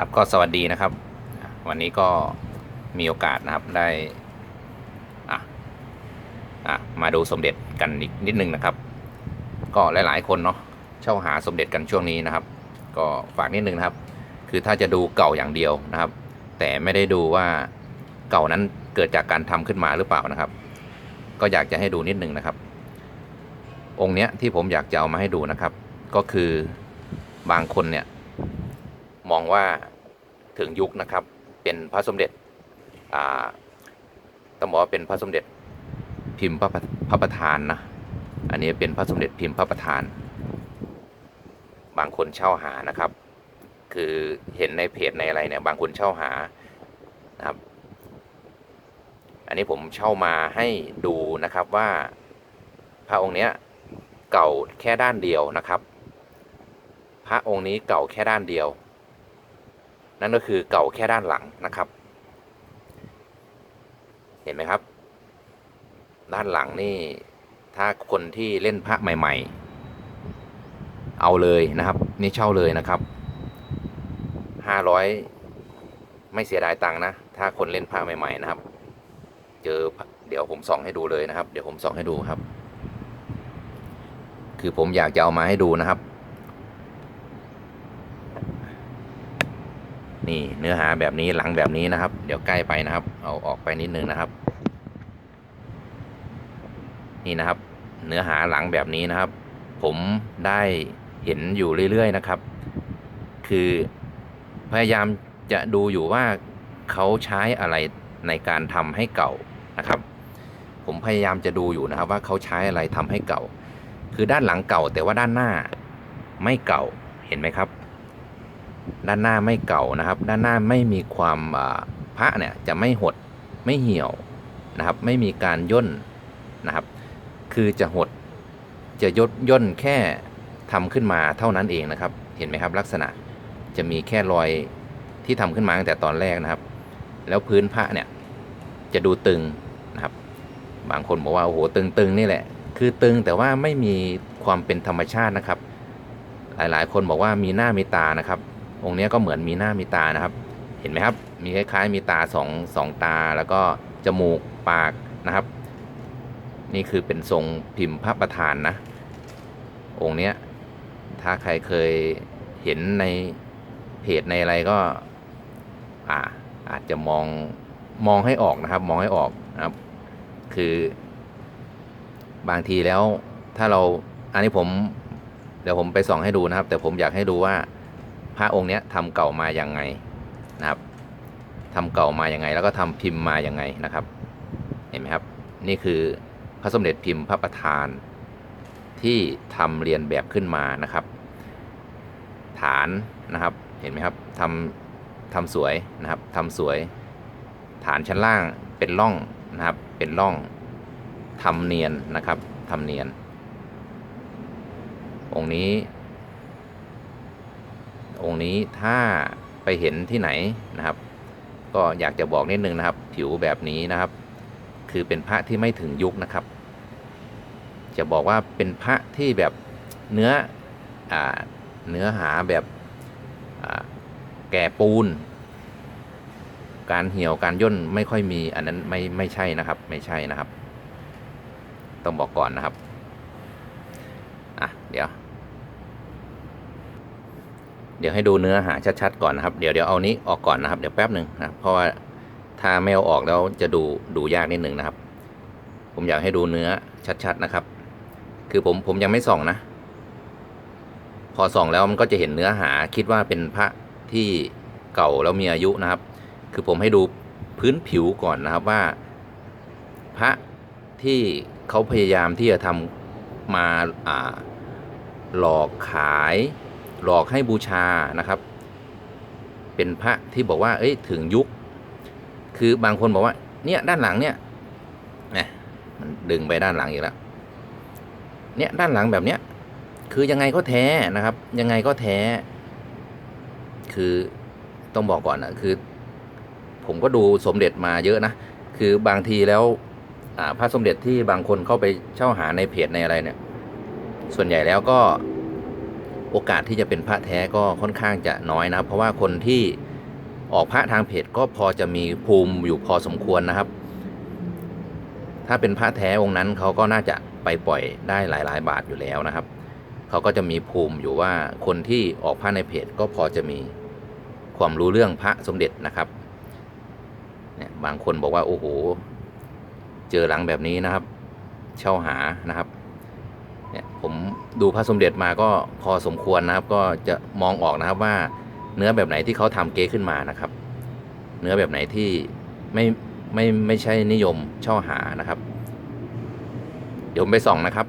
ครับก็สวัสดีนะครับ วันนี้ก็มีโอกาสนะครับได้อะอะมาดูสมเด็จกันอีกนิดนึงนะครับ ก็หลายๆคนเนาะเช่าหาสมเด็จกันช่วงนี้นะครับ ก็ฝากนิดนึงนะครับ คือถ้าจะดูเก่าอย่างเดียวนะครับ แต่ไม่ได้ดูว่าเก่านั้นเกิดจากการทำขึ้นมาหรือเปล่านะครับ ก็อยากจะให้ดูนิดนึงนะครับ องค์เนี้ยที่ผมอยากจะเอามาให้ดูนะครับ ก็คือบางคนเนี่ยมองว่า ถึงยุคนะครับ เป็นพระสมเด็จต้องบอกว่าเป็นพระสมเด็จพิมพ์พระประพระประธานนะ อันนี้เป็นพระสมเด็จพิมพ์พระประธาน บางคนเช่าหานะครับ คือเห็นในเพจในอะไรเนี่ย บางคนเช่าหานะครับ อันนี้ผมเช่ามาให้ดูนะครับว่าพระองค์เนี้ยเก่าแค่ด้านเดียวนะครับ พระองค์นี้เก่าแค่ด้านเดียว นั่นก็คือเก่าแค่ด้านหลังนะครับ เห็นไหมครับ ด้านหลังนี่ถ้าคนที่เล่นพระใหม่ ๆ เอาเลยนะครับ นี่เช่าเลยนะครับห้าร้อยไม่เสียดายตังค์นะ ถ้าคนเล่นพระใหม่ ๆ นะครับ เจอเดี๋ยวผมส่องให้ดูเลยนะครับ เดี๋ยวผมส่องให้ดูครับ คือผมอยากจะเอามาให้ดูนะครับ นี่เนื้อหาแบบนี้หลังแบบนี้นะครับ เดี๋ยวใกล้ไปนะครับ เอาออกไปนิดนึงนะครับ นี่นะครับ เนื้อหาหลังแบบนี้นะครับ ผมได้เห็นอยู่เรื่อยๆนะครับ คือพยายามจะดูอยู่ว่าเขาใช้อะไรในการทำให้เก่านะครับ ผมพยายามจะดูอยู่นะครับ ว่าเขาใช้อะไรทำให้เก่า คือด้านหลังเก่าแต่ว่าด้านหน้าไม่เก่าเห็นไหมครับ ด้านหน้าไม่เก่านะครับ ด้านหน้าไม่มีความพระเนี่ยจะไม่หดไม่เหี่ยวนะครับ ไม่มีการย่นนะครับ คือจะหดจะยดย่นแค่ทำขึ้นมาเท่านั้นเองนะครับ เห็นไหมครับลักษณะจะมีแค่รอยที่ทำขึ้นมาตั้งแต่ตอนแรกนะครับ แล้วพื้นพระเนี่ยจะดูตึงนะครับ บางคนบอกว่าโอ้โหตึงๆนี่แหละ คือตึงแต่ว่าไม่มีความเป็นธรรมชาตินะครับ หลายๆ คนบอกว่ามีหน้ามีตานะครับ องค์นี้ก็เหมือนมีหน้ามีตานะครับ เห็นไหมครับ มีคล้ายๆ มีตาสองสองตาแล้วก็จมูกปากนะครับ นี่คือเป็นทรงพิมพ์พระประธานนะ องค์นี้ถ้าใครเคยเห็นในเพจในอะไรก็อ่าอาจจะมองมองให้ออกนะครับ มองให้ออกนะครับ คือบางทีแล้วถ้าเราอันนี้ผม เดี๋ยวผมไปส่องให้ดูนะครับ แต่ผมอยากให้ดูว่า พระองค์เนี้ยทำเก่ามาอย่างไงนะครับทำเก่ามาอย่างไง แล้วก็ทำพิมพ์มาอย่างไงนะครับ เห็นไหมครับ นี่คือพระสมเด็จพิมพ์พระประธาน ที่ทำเรียนแบบขึ้นมานะครับ ฐานนะครับเห็นไหมครับทำทำสวยนะครับทำสวย ฐานชั้นล่างเป็นร่องนะครับเป็นร่องทำเนียนนะครับทำเนียน องค์นี้ องค์นี้ถ้าไปเห็นที่ไหนนะครับ ก็อยากจะบอกนิดนึงนะครับ ผิวแบบนี้นะครับ คือเป็นพระที่ไม่ถึงยุคนะครับ จะบอกว่าเป็นพระที่แบบเนื้ออเนื้อหาแบบแก่ปูน การเหี่ยวการย่นไม่ค่อยมีอันนั้นไม่ไม่ใช่นะครับ ไม่ใช่นะครับ ต้องบอกก่อนนะครับ อะ เดี๋ยว เดี๋ยวให้ดูเนื้อหาชัดๆก่อนนะครับ เดี๋ยวเดี๋ยวเอานี้ออกก่อนนะครับ เดี๋ยวแป๊บหนึ่งนะเพราะว่าถ้าไม่เอาออกแล้วจะดูดูยากนิดหนึ่งนะครับ ผมอยากให้ดูเนื้อชัดๆนะครับ คือผมผมยังไม่ส่องนะ พอส่องแล้วมันก็จะเห็นเนื้อหาคิดว่าเป็นพระที่เก่าแล้วมีอายุนะครับ คือผมให้ดูพื้นผิวก่อนนะครับว่า พระที่เขาพยายามที่จะทำมาอ่าหลอกขาย หลอกให้บูชานะครับ เป็นพระที่บอกว่า เอ้ยถึงยุค คือบางคนบอกว่า เนี่ยด้านหลังเนี่ยนะมันดึงไปด้านหลังอีกแล้วเนี่ยด้านหลังแบบเนี้ยคือยังไงก็แท้นะครับ ยังไงก็แท้ คือต้องบอกก่อนนะคือ ผมก็ดูสมเด็จมาเยอะนะคือบางทีแล้วพระสมเด็จที่บางคนเข้าไปเช่าหาในเพจในอะไรเนี่ย ส่วนใหญ่แล้วก็ โอกาสที่จะเป็นพระแท้ก็ค่อนข้างจะน้อยนะครับเพราะว่าคนที่ออกพระทางเพจก็พอจะมีภูมิอยู่พอสมควรนะครับ ถ้าเป็นพระแท้องค์นั้นเขาก็น่าจะไปปล่อยได้หลาย ๆ บาทอยู่แล้วนะครับเขาก็จะมีภูมิอยู่ว่าคนที่ออกพระในเพจก็พอจะมีความรู้เรื่องพระสมเด็จนะครับเนี่ยบางคนบอกว่าโอ้โหเจอหลังแบบนี้นะครับ เช่าหานะครับ ผมดูพระสมเด็จมาก็พอสมควรนะครับ ก็จะมองออกนะครับว่าเนื้อแบบไหนที่เขาทำเก๊ขึ้นมานะครับ เนื้อแบบไหนที่ไม่ไม่ไม่ใช่นิยมช่าหานะครับ เดี๋ยวไปส่องนะครับ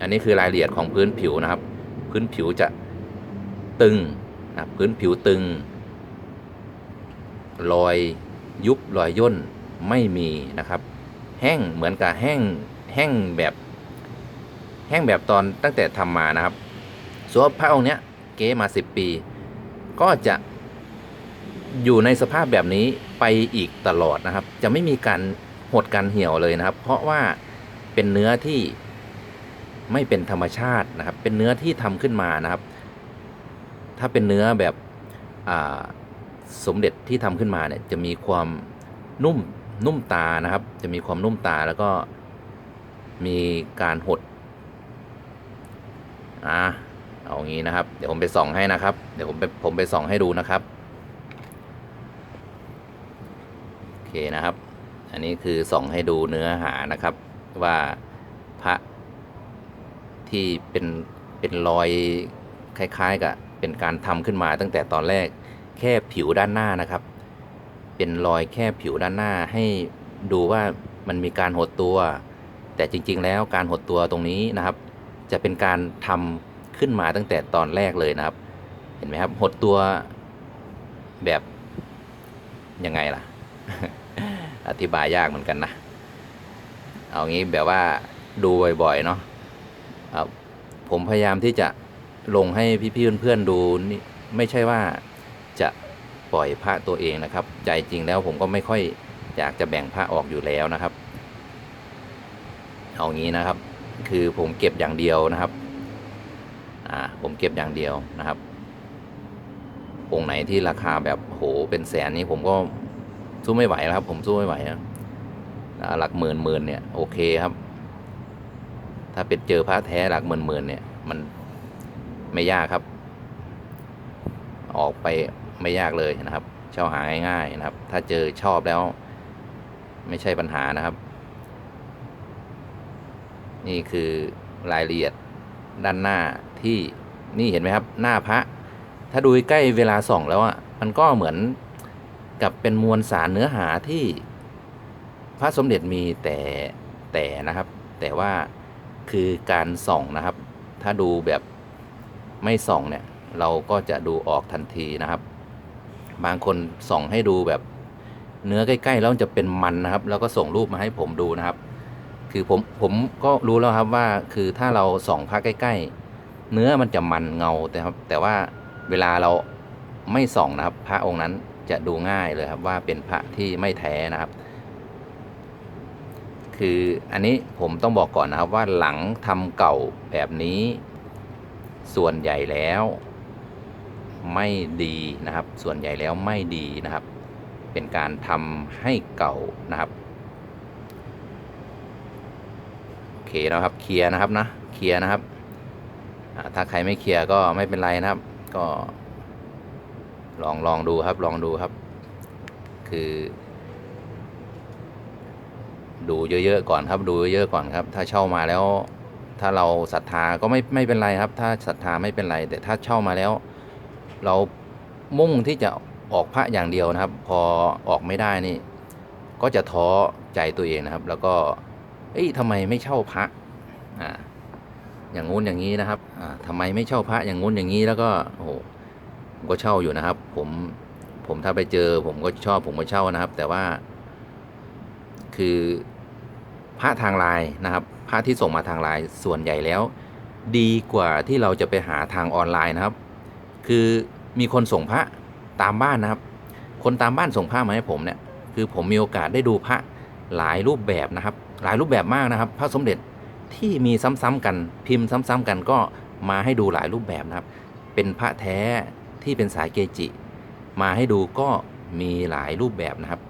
อันนี้คือรายละเอียดของพื้นผิวนะครับ พื้นผิวจะตึงนะครับพื้นผิวตึง รอยยุบรอยย่นไม่มีนะครับ แห้งเหมือนกับแห้งแห้งแบบ แห้งแบบตอนตั้งแต่ทำมานะครับส่วนพระองค์เนี้ยเก๊มา10ปี ก็จะอยู่ในสภาพแบบนี้ไปอีกตลอดนะครับ จะไม่มีการหดการเหี่ยวเลยนะครับ เพราะว่าเป็นเนื้อที่ไม่เป็นธรรมชาตินะครับ เป็นเนื้อที่ทำขึ้นมานะครับ ถ้าเป็นเนื้อแบบสมเด็จที่ทำขึ้นมาเนี่ยจะมีความนุ่มนุ่มตานะครับ จะมีความนุ่มตาแล้วก็มีการหด อ่าเอางี้นะครับ เดี๋ยวผมไปส่องให้นะครับ เดี๋ยวผมไปผมไปส่องให้ดูนะครับ โอเคนะครับ อันนี้คือส่องให้ดูเนื้อหานะครับ ว่าพระที่เป็นเป็นรอยคล้าย ๆ กับเป็นการทำขึ้นมาตั้งแต่ตอนแรกแค่ผิวด้านหน้านะครับ เป็นรอยแค่ผิวด้านหน้าให้ดูว่ามันมีการหดตัว แต่จริง ๆ แล้วการหดตัวตรงนี้นะครับ จะเป็นการทำขึ้นมาตั้งแต่ตอนแรกเลยนะครับ เห็นไหมครับ หดตัวแบบยังไงล่ะ อธิบายยากเหมือนกันนะ เอางี้แบบว่าดูบ่อยๆเนาะผมพยายามที่จะลงให้พี่ๆเพื่อนๆดูนี่ไม่ใช่ว่าจะปล่อยพระตัวเองนะครับ ใจจริงแล้วผมก็ไม่ค่อยอยากจะแบ่งพระออกอยู่แล้วนะครับ เอางี้นะครับ คือผมเก็บอย่างเดียวนะครับ อ่า ผมเก็บอย่างเดียวนะครับองค์ไหนที่ราคาแบบโหเป็นแสนนี้ผมก็สู้ไม่ไหวแล้วครับ ผมสู้ไม่ไหวนะหลักหมื่นหมื่นเนี่ยโอเคครับ ถ้าเป็นเจอพระแท้หลักหมื่นหมื่นเนี่ย มันไม่ยากครับ ออกไปไม่ยากเลยนะครับ เช่าหาง่ายๆนะครับ ถ้าเจอชอบแล้ว ไม่ใช่ปัญหานะครับ นี่คือรายละเอียดด้านหน้าที่นี่เห็นไหมครับ หน้าพระ ถ้าดูใกล้เวลาส่องแล้วอะมันก็เหมือนกับเป็นมวลสารเนื้อหาที่พระสมเด็จมีแต่แต่นะครับ แต่ว่าคือการส่องนะครับ ถ้าดูแบบไม่ส่องเนี่ย เราก็จะดูออกทันทีนะครับ บางคนส่องให้ดูแบบเนื้อใกล้ ๆ แล้วจะเป็นมันนะครับ แล้วก็ส่งรูปมาให้ผมดูนะครับ คือผมผมก็รู้แล้วครับว่าคือถ้าเราส่องพระใกล้ ๆ เนื้อมันจะมันเงาแต่ครับ แต่ว่าเวลาเราไม่ส่องนะครับ พระองค์นั้นจะดูง่ายเลยครับว่าเป็นพระที่ไม่แท้นะครับ คืออันนี้ผมต้องบอกก่อนนะครับว่าหลังทำเก่าแบบนี้ ส่วนใหญ่แล้วไม่ดีนะครับ ส่วนใหญ่แล้วไม่ดีนะครับ เป็นการทำให้เก่านะครับ โอ เคนะครับเคลียร์นะครับนะเคลียร์นะครับถ้าใครไม่เคลียร์ก็ไม่เป็นไรนะครับ ก็ ลองลองดูครับลองดูครับ คือ ดูเยอะๆก่อนครับ ดูเยอะๆก่อนครับ ถ้าเช่ามาแล้ว ถ้าเราศรัทธาก็ไม่ไม่เป็นไรครับ ถ้าศรัทธาไม่เป็นไร แต่ถ้าเช่ามาแล้ว เรามุ่งที่จะออกพระอย่างเดียวนะครับ พอออกไม่ได้นี่ ก็จะท้อใจตัวเองนะครับ แล้วก็ เอ้ยทำไมไม่เช่าพระอ่าอย่างงู้นอย่างนี้นะครับอ่าทำไมไม่เช่าพระอย่างงู้นอย่างนี้แล้วก็โอ้โหผมก็เช่าอยู่นะครับ ผมผมถ้าไปเจอ ผมก็ชอบผมก็เช่านะครับ แต่ว่า คือพระทางไลน์นะครับพระที่ส่งมาทางไลน์ส่วนใหญ่แล้ว ดีกว่าที่เราจะไปหาทางออนไลน์นะครับ คือมีคนส่งพระตามบ้านนะครับ คนตามบ้านส่งพระมาให้ผมเนี่ย คือผมมีโอกาสได้ดูพระ หลายรูปแบบนะครับ หลายรูปแบบมากนะครับ พระสมเด็จที่มีซ้ำๆกันพิมพ์ซ้ำๆกันก็มาให้ดูหลายรูปแบบนะครับ เป็นพระแท้ที่เป็นสายเกจิ มาให้ดูก็มีหลายรูปแบบนะครับ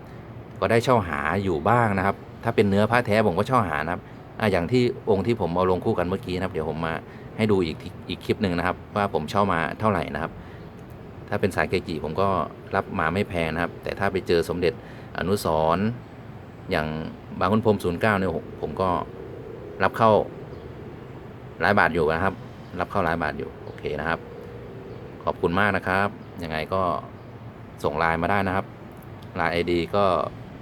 ก็ได้เช่าหาอยู่บ้างนะครับ ถ้าเป็นเนื้อพระแท้ผมก็เช่าหานะครับออย่างที่องค์ที่ผมเอาลงคู่กันเมื่อกี้นะครับ เดี๋ยวผมมาให้ดูอีกอีกคลิปหนึ่งนะครับ ว่าผมเช่ามาเท่าไหร่นะครับ ถ้าเป็นสายเกจิผมก็รับมาไม่แพงนะครับ แต่ถ้าไปเจอสมเด็จอนุสร อย่างบางขุนพรมศูนย์เก้าเนี่ยผมก็รับเข้าหลายบาทอยู่นะครับ รับเข้าหลายบาทอยู่ โอเคนะครับ ขอบคุณมากนะครับ ยังไงก็ส่งไลน์มาได้นะครับไลน์ไอดีก็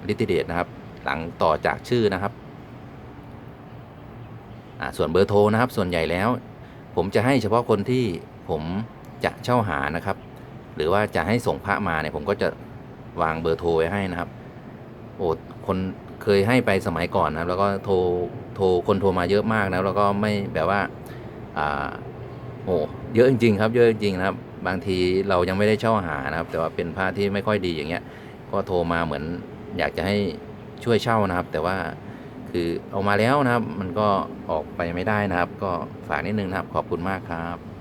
ลิติเดตนะครับ หลังต่อจากชื่อนะครับอ่าส่วนเบอร์โทรนะครับ ส่วนใหญ่แล้ว ผมจะให้เฉพาะคนที่ผมจะเช่าหานะครับ หรือว่าจะให้ส่งพระมาเนี่ยผมก็จะวางเบอร์โทรไว้ให้นะครับ โอ้คนเคยให้ไปสมัยก่อนนะแล้วก็โทรโทรคนโทรมาเยอะมากนะแล้วก็ไม่แบบว่าอ่าโอ้เยอะจริง ๆ ครับ เยอะจริงๆนะครับ บางทีเรายังไม่ได้เช่าหานะครับ แต่ว่าเป็นพระที่ไม่ค่อยดีอย่างเงี้ย ก็โทรมาเหมือนอยากจะให้ช่วยเช่านะครับ แต่ว่าคือเอามาแล้วนะครับ มันก็ออกไปไม่ได้นะครับ ก็ฝากนิดนึงนะครับ ขอบคุณมากครับ